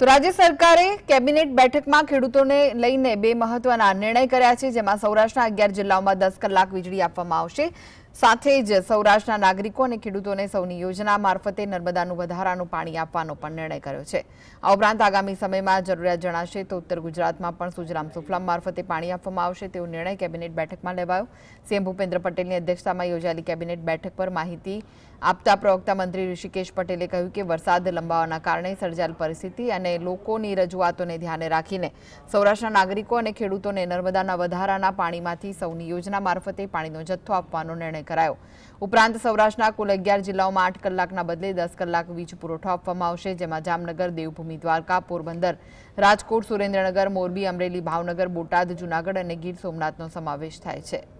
તો રાજ્ય સરકારે કેબિનેટ બેઠકમાં ખેડૂતોને લઈને બે મહત્વના નિર્ણય કર્યા છે, જેમાં સૌરાષ્ટ્રના અગિયાર જિલ્લાઓમાં દસ કલાક વીજળી આપવામાં આવશે. સાથે જ સૌરાષ્ટ્રના નાગરિકો અને ખેડૂતોને સૌની યોજના મારફતે નર્મદાનું વધારાનું પાણી આપવાનો પણ નિર્ણય કર્યો છે. આ ઉપરાંત આગામી સમયમાં જરૂરિયાત જણાશે તો ઉત્તર ગુજરાતમાં પણ સુજરામ સુફલામ મારફતે પાણી આપવામાં આવશે તેવો નિર્ણય કેબિનેટ બેઠકમાં લેવાયો. સીએમ ભૂપેન્દ્ર પટેલની અધ્યક્ષતામાં યોજાયેલી કેબિનેટ બેઠક પર માહિતી આપતા પ્રવક્તા મંત્રી ઋષિકેશ પટેલે કહ્યું કે વરસાદ લંબાવાના કારણે સર્જાયેલ પરિસ્થિતિ અને લોકોની રજૂઆતોને ધ્યાને રાખીને સૌરાષ્ટ્રના નાગરિકો અને ખેડૂતોને નર્મદાના વધારાના પાણીમાંથી સૌની યોજના મારફતે પાણીનો જથ્થો આપવાનો નિર્ણય કરાયો. ઉપરાંત સૌરાષ્ટ્રના કુલ અગિયાર જિલ્લાઓમાં આઠ કલાકના બદલે દસ કલાક વીજ પુરવઠો આપવામાં આવશે, જેમાં જામનગર, દેવભૂમિ, દ્વારકા, પોરબંદર, રાજકોટ, સુરેન્દ્રનગર, મોરબી, અમરેલી, ભાવનગર, બોટાદ, જૂનાગઢ અને ગીર સોમનાથનો સમાવેશ થાય છે.